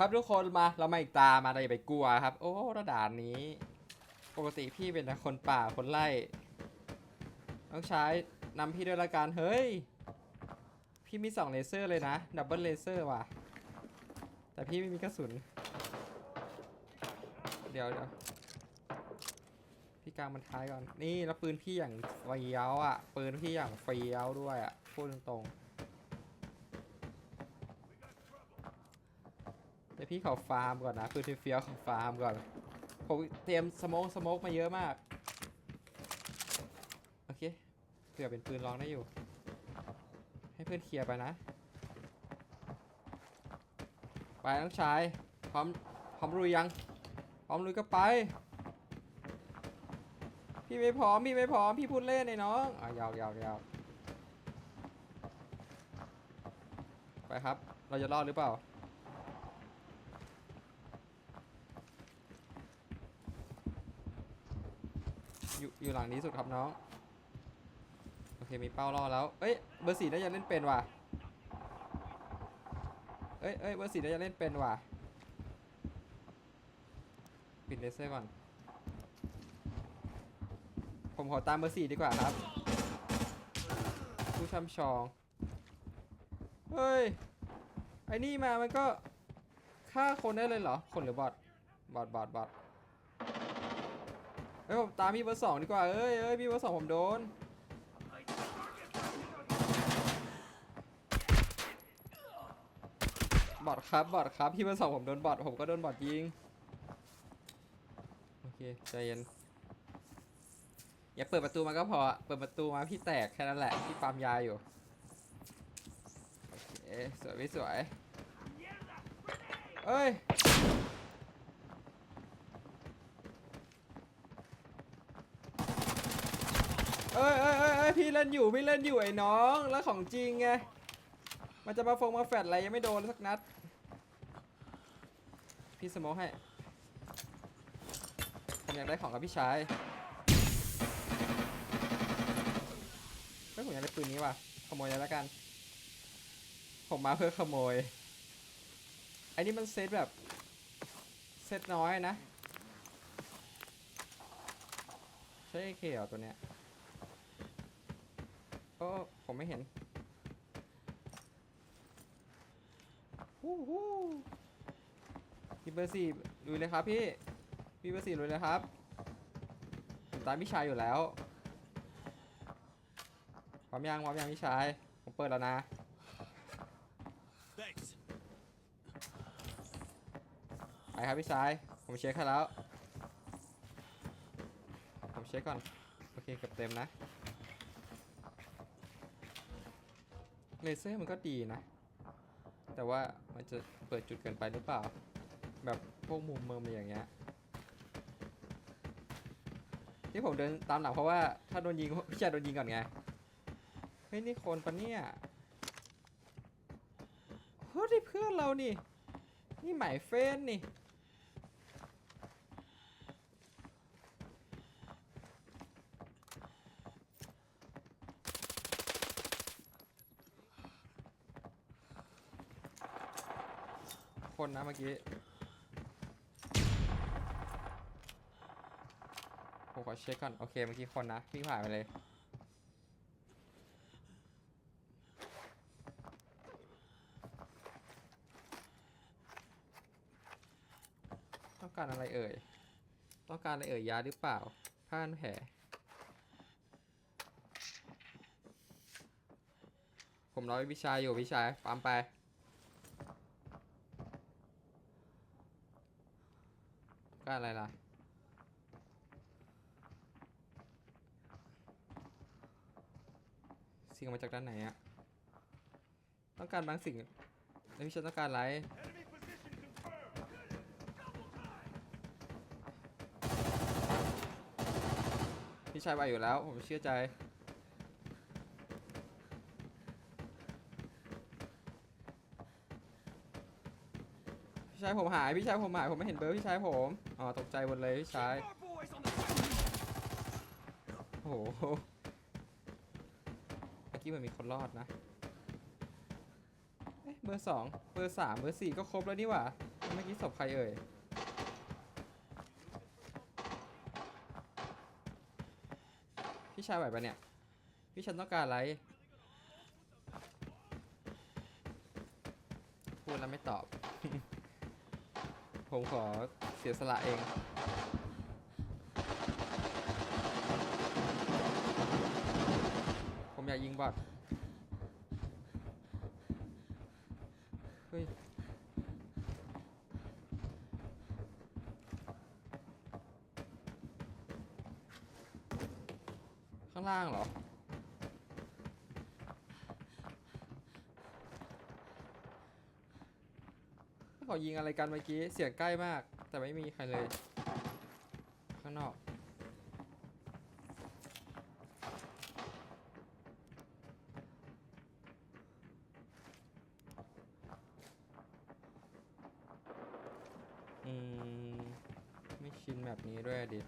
ครับทุกคนมาเรามาอีกตามาเราอย่าไปกลัวครับ โอ้ระดานนี้ ปกติพี่เป็นคนป่าคนไล่ต้องใช้นำพี่ด้วยละกันเฮ้ย พี่มีสองเลเซอร์เลยนะดับเบิลเลเซอร์ว่ะ แต่พี่ไม่มีกระสุน เดี๋ยวเดี๋ยวพี่กลางมันท้ายก่อน นี่แล้วปืนพี่อย่างเฟี้ยวอะ ปืนพี่อย่างเฟี้ยวด้วยอะพูดตรงๆี๋ยวพี่ขอฟาร์มก่อนนะปืนเฟี้ยวๆขอฟาร์มก่อนผมเตรียมสโมกสโมกมาเยอะมาก โอเคเผื่อเป็นปืนลองได้อยู่ ให้เพื่อนเคลียร์ไปนะ ไปน้องชาย พร้อม พร้อมลุยยัง พร้อมลุยก็ไป พี่ไม่พร้อม พี่ไม่พร้อม พี่พูดเล่นไอ้น้องอะยาวยาวยาวไปครับ เราจะรอดหรือเปล่า อยู่อยู่หลังนี้สุดครับน้อง โอเคมีเป้ารอแล้ว เอ้ยเบอร์สี่น่าจะเล่นเป็นว่ะ เอ้ยเอ้ยเบอร์สี่น่าจะเล่นเป็นว่ะ ปิดเลเซอร์ก่อน ผมขอตามเบอร์สี่ดีกว่าครับ ผู้ช่ำชอง เฮ้ย ไอ้นี่มามันก็ฆ่าคนได้เลยเหรอ คนหรือบอทบอทบอทบอท เอ้ยผมตามพี่เบอร์สองดีกว่า เอ้ยเอ้ยพี่เบอร์สองผมโดน บอทครับ บอทครับ พี่เบอร์สองผมโดนบอทผมก็โดนบอทยิง โอเค ใจเย็น อย่าเปิดประตูมาก็พอ เปิดประตูมาพี่แตกแค่นั้นแหละ พี่ปั๊มยาอยู่ โอเค สวยไม่สวยเอ้ย เอ้ยเอ้ยเอ้ยเอ้ยพี่เล่นอยู่พี่เล่นอยู่ไอ้น้องแล้วของจริงไงมันจะมาฟงมาแฟดอะไรยังไม่โดนสักนัด พี่สโมกให้ผมอยากได้ของกับพี่ชายเฮ้ยผมอยากได้ปืนนี้ว่ะขโมยเลยแล้วกัน ผมมาเพื่อขโมยอันนี้มันเซตแบบเซตน้อยนะใช่เคเหรอตัวเนี้ย โอ้ผมไม่เห็นฮู้ฮู้พี่เบอร์สี่ลุยเลยครับพี่ พี่เบอร์สี่ลุยเลยครับผมตามพี่ชายอยู่แล้วพร้อมยังพร้อมยังพี่ชาย ผมเปิดแล้วนะ Thanks. ไปครับพี่ชาย ผมเช็คให้แล้ว ผมเช็คก่อน โอเคเกือบเต็มนะ เลเซอร์มันก็ดีนะ แต่ว่ามันจะเปิดจุดเกินไปหรือเปล่า แบบพวกมุมเมืองมันอย่างเงี้ยที่ผมเดินตามหลังเพราะว่าถ้าโดนยิงพี่ชายโดนยิงก่อนไงเฮ้ยนี่คนปะเนี่ยเฮ้ยเพื่อนเรานี่ นี่หมายเฟรนนี่ คนนะเมื่อกี้ผมขอเช็คก่อน โอเคเมื่อกี้คนนะวิ่งผ่านไปเลย ต้องการอะไรเอ่ย ต้องการอะไรเอ่ยยาหรือเปล่าผ้านแผลผมรอพี่ชายอยู่พี่ชายปั๊มไป ก็อะไรล่ะ สิ่งออกมาจากด้านไหนอะต้องการบางสิ่งแล้วพี่ชายต้องการอะไร Enemy position confirmed. พี่ชายไหวอยู่แล้ว ผมเชื่อใจ ชายผมหายพี่ชายผมหายผมไม่เห็นเบอร์พี่ชายผมอ๋อตกใจหมดเลยพี่ชายโอ้โหเมื่อกี้มันมีคนรอดนะเอ๊ะเบอร์สองเบอร์สามเบอร์สี่ก็ครบแล้วนี่หว่าเมื่อกี้ศพใครเอ่ยพี่ชายไหวปะเนี่ยพี่ฉันต้องการอะไรพูดแล้วไม่ตอบ ผมขอเสียสละเอง ผมอยากยิงบอทเฮ้ยข้างล่างเหรอ เขายิงอะไรกันเมื่อกี้ เสียงใกล้มาก แต่ไม่มีใครเลย ข้างนอก อืม ไม่ชินแบบนี้ด้วยดิ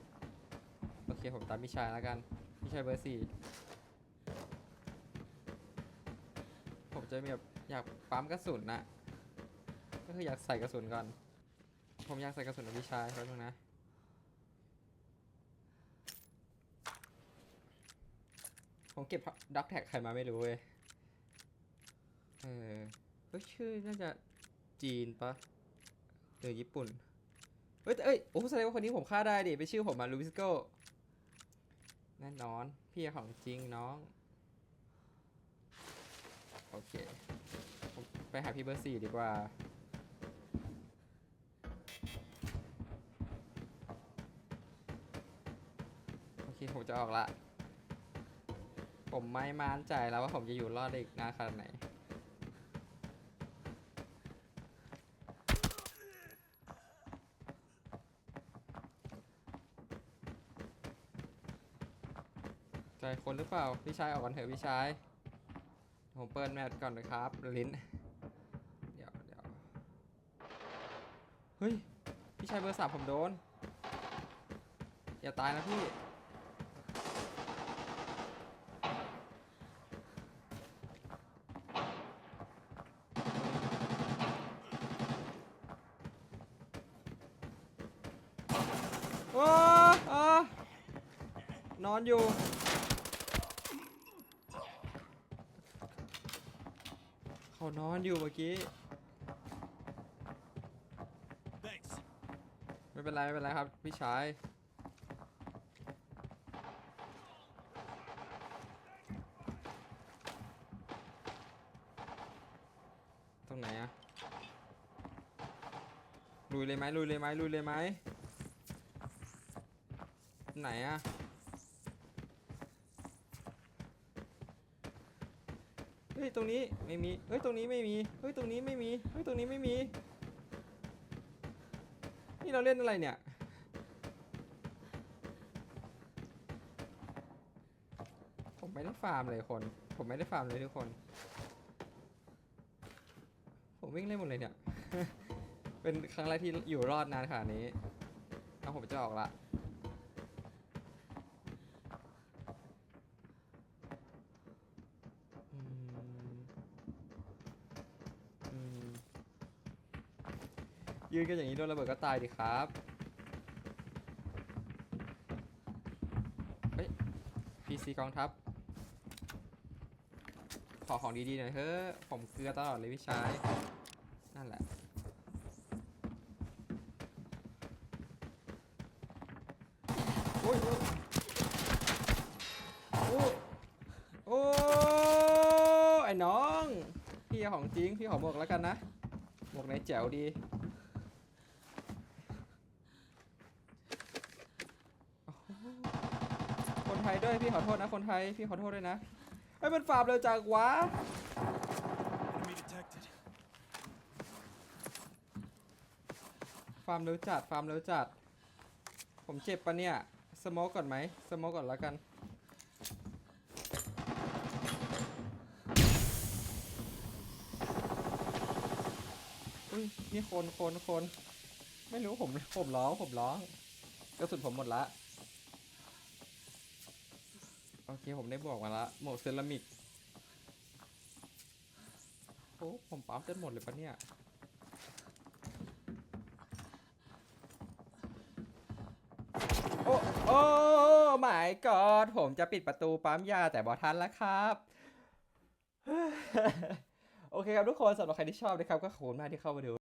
โอเค ผมตามพี่ชายแล้วกัน พี่ชายเบอร์สี่ผมจะมีแบบอยากปั๊มกระสุนนะ ก็คืออยากใส่กระสุนก่อน ผมอยากใส่กระสุนกับพี่ชายแป๊บนึงนะ ผมเก็บด็อกแท็กใครมาไม่รู้เว้ย เออเฮ้ยชื่อน่าจะจีนปะหรือญี่ปุ่นเฮ้ยเอ้ย โอ้แสดงว่าคนนี้ผมฆ่าได้ดิเป็นชื่อผมมาลูวิสโกแน่นอน พี่ของจริงน้อง โอเคผมไปหาพี่เบอร์สี่ดีกว่า โอเค ผมจะออกละ ผมไม่มั่นใจแล้วว่าผมจะอยู่รอดได้อีกนานขนาดไหน ใจคนหรือเปล่า พี่ชายออกก่อนเถอะพี่ชาย ผมเปิดแมทก่อนนะครับ ลิ้น เดี๋ยวเดี๋ยวเฮ้ย พี่ชายเบอร์สามผมโดน อย่าตายนะพี่ ว้าอ่า นอนอยู่ เขานอนอยู่เมื่อกี้ Thanks. ไม่เป็นไรไม่เป็นไรครับพี่ชายตรงไหนอะลุยเลยไหมลุยเลยไหมลุยเลยไหมไหนอะเฮ้ ยตรงนี้ไม่มีเฮ้ยตรงนี้ไม่มีเฮ้ยตรงนี้ไม่มีเฮ้ยตรงนี้ไม่มี นี่เราเล่นอะไรเนี่ยผมไม่ได้ฟาร์มเลยคน ผมไม่ได้ฟาร์มเลยทุกคน ผมวิ่งเล่นหมดเลยเนี่ย เป็นครั้งแรกที่อยู่รอดนานขนาดนี้ เอาผมจะออกละ ยืนกันอย่างนี้โดนระเบิดก็ตายดิครับ เฮ้ย PC กองทัพ ขอของดีๆหน่อยเถอะผมเกลือตลอดเลยพี่ชาย นั่นแหละ โอ้ย โอ้ยโอ้ไอ้น้อง พี่เอาของจริง พี่ขอหมวกแล้วกันนะหมวกไหนแจ๋วดี โอ้โห ด้วยพี่ขอโทษนะคนไทยพี่ขอโทษด้วยนะไอ้มันฟาร์มเร็วจังวะฟาร์มเร็วจัดฟาร์มเร็วจัด ผมเจ็บปะเนี่ย สโมกก่อนไหมสโมกก่อนแล้วกัน อุ้ยนี่คนคนคนไม่รู้ผมผมร้องผมร้องกระสุนผมหมดละ โอเคผมได้บอกมาละหมวกเซรามิกโอ้ผมปั๊มจนหมดเลยปะเนี่ยโอ้โอ้หมายกอดผมจะปิดประตูปั๊มยาแต่บอทันแล้วครับโอเคครับทุกคนสำหรับใครที่ชอบนะครับก็ขอบคุณมากที่เข้ามาดู